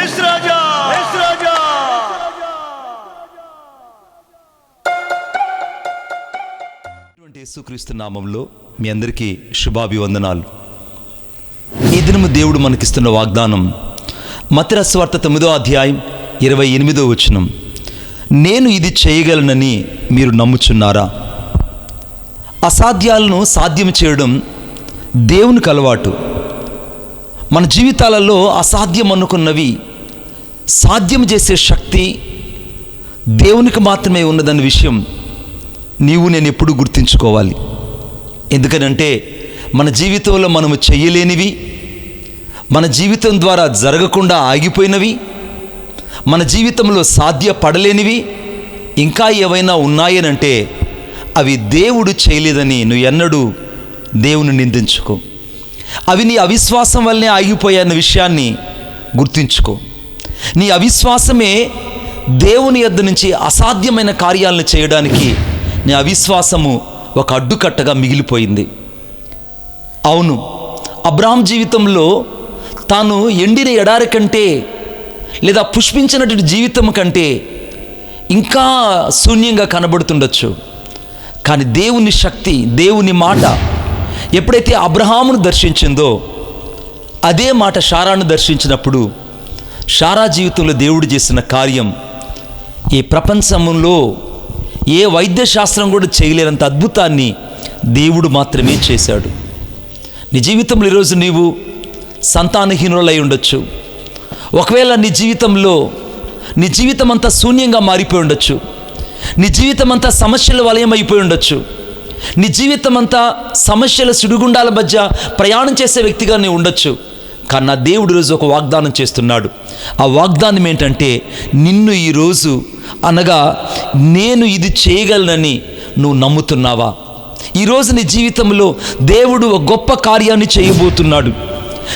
Yes రాజా యేసుక్రీస్తు నామంలో మీ అందరికీ శుభాభివందనాలు. ఈ దినము దేవుడు మనకిస్తున్న వాగ్దానం మతిరస్వార్థ తొమ్మిదో అధ్యాయం ఇరవై ఎనిమిదో వచనం. నేను ఇది చేయగలనని మీరు నమ్ముచున్నారా? అసాధ్యాలను సాధ్యం చేయడం దేవునికి అలవాటు. మన జీవితాలలో అసాధ్యం అనుకున్నవి సాధ్యం చేసే శక్తి దేవునికి మాత్రమే ఉన్నదన్న విషయం నీవు నేను ఎప్పుడు గుర్తుంచుకోవాలి. ఎందుకనంటే మన జీవితంలో మనము చేయలేనివి మన జీవితం ద్వారా జరగకుండా ఆగిపోయినవి మన జీవితంలో సాధ్యపడలేనివి ఇంకా ఏవైనా ఉన్నాయనంటే అవి దేవుడు చేయలేదని నువ్వు ఎన్నడూ దేవుని నిందించుకో. అవి నీ అవిశ్వాసం వల్లనే ఆగిపోయాయన్న విషయాన్ని గుర్తుంచుకో. నీ అవిశ్వాసమే దేవుని యొద్ద నుంచి అసాధ్యమైన కార్యాలను చేయడానికి నీ అవిశ్వాసము ఒక అడ్డుకట్టగా మిగిలిపోయింది. అవును అబ్రాహం జీవితంలో తాను ఎండిన ఎడారి కంటే లేదా పుష్పించినటువంటి జీవితం కంటే ఇంకా శూన్యంగా కనబడుతుండొచ్చు. కానీ దేవుని శక్తి దేవుని మాట ఎప్పుడైతే అబ్రహామును దర్శించిందో అదే మాట షారాను దర్శించినప్పుడు షారా జీవితంలో దేవుడు చేసిన కార్యం ఈ ప్రపంచంలో ఏ వైద్యశాస్త్రం కూడా చేయలేనంత అద్భుతాన్ని దేవుడు మాత్రమే చేశాడు. నీ జీవితంలో ఈరోజు నీవు సంతానహీనులై ఉండొచ్చు. ఒకవేళ నీ జీవితంలో నీ జీవితం అంతా శూన్యంగా మారిపోయి ఉండొచ్చు. నీ జీవితం అంతా సమస్యల వలయం అయిపోయి ఉండొచ్చు. నీ జీవితం అంతా సమస్యల సుడిగుండాల మధ్య ప్రయాణం చేసే వ్యక్తిగా నీవు ఉండొచ్చు. కానీ నా దేవుడు రోజు ఒక వాగ్దానం చేస్తున్నాడు. ఆ వాగ్దానం ఏంటంటే నిన్ను ఈరోజు అనగా నేను ఇది చేయగలనని నువ్వు నమ్ముతున్నావా? ఈరోజు నీ జీవితంలో దేవుడు ఒక గొప్ప కార్యాన్ని చేయబోతున్నాడు.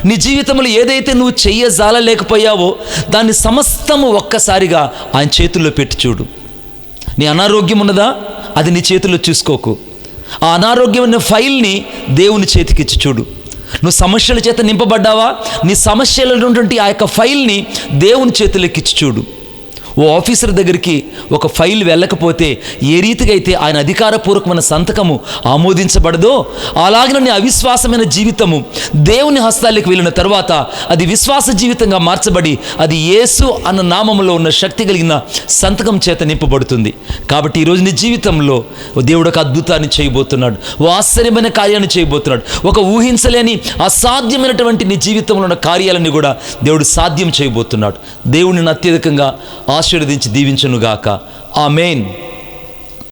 నీ జీవితంలో ఏదైతే నువ్వు చెయ్యజాలలేకపోయావో దాన్ని సమస్తము ఒక్కసారిగా ఆయన చేతుల్లో పెట్టి చూడు. నీ అనారోగ్యం ఉన్నదా? అది నీ చేతుల్లో చూసుకోకు. ఆ అనారోగ్యం ఉన్న ఫైల్ని దేవుని చేతికిచ్చి చూడు. నువ్వు సమస్యల చేత నింపబడ్డావా? నీ సమస్యలు ఉన్నటువంటి ఆ యొక్క ఫైల్ని దేవుని చేతులకి చూడు. ఓ ఆఫీసర్ దగ్గరికి ఒక ఫైల్ వెళ్ళకపోతే ఏ రీతిగా అయితే ఆయన అధికారపూర్వకమైన సంతకము ఆమోదించబడదో అలాగే నీ అవిశ్వాసమైన జీవితము దేవుని హస్తాలకు వెళ్ళిన తర్వాత అది విశ్వాస జీవితంగా మార్చబడి అది యేసు అన్న నామంలో ఉన్న శక్తి కలిగిన సంతకం చేత నింపబడుతుంది. కాబట్టి ఈరోజు నీ జీవితంలో దేవుడు ఒక అద్భుతాన్ని చేయబోతున్నాడు ఓ ఆశ్చర్యమైన కార్యాన్ని చేయబోతున్నాడు ఒక ఊహించలేని అసాధ్యమైనటువంటి నీ జీవితంలో ఉన్న కార్యాలని కూడా దేవుడు సాధ్యం చేయబోతున్నాడు. దేవుడిని అత్యధికంగా ఆశీర్వదించి దీవించునుగాక. ఆ మెయిన్